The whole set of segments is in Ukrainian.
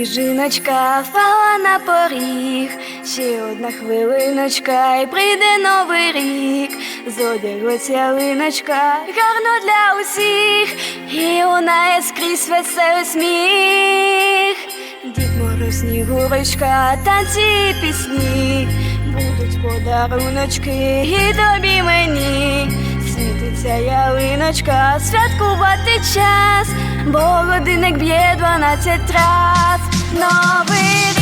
Сніжиночка впала на поріг, ще одна хвилиночка, і прийде новий рік. Зодягось ялиночка, гарно для усіх, і лунає скрізь веселий сміх. Дід Мороз, Снігурочка, танці і пісні, будуть подаруночки і тобі мені. Світиться ялиночка, святкувати час, бо годинник б'є дванадцять раз. Новий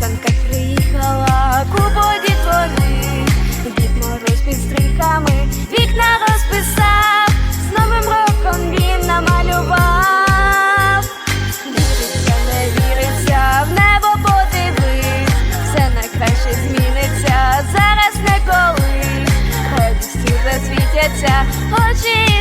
санках приїхала, купо дітвори, Дід Мороз під стрихами, вікна розписав, з Новим роком він намалював. Віриться, не віриться, в небо подивись, все найкраще зміниться, зараз не коли, радістю засвітяться, очі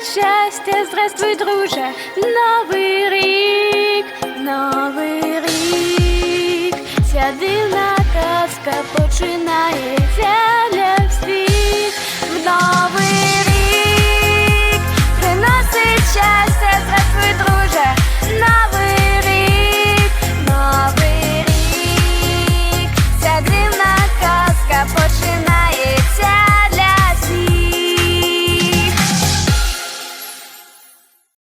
приносить щастя, здравствуй, друже, новий рік, новий рік, ця дивна казка починається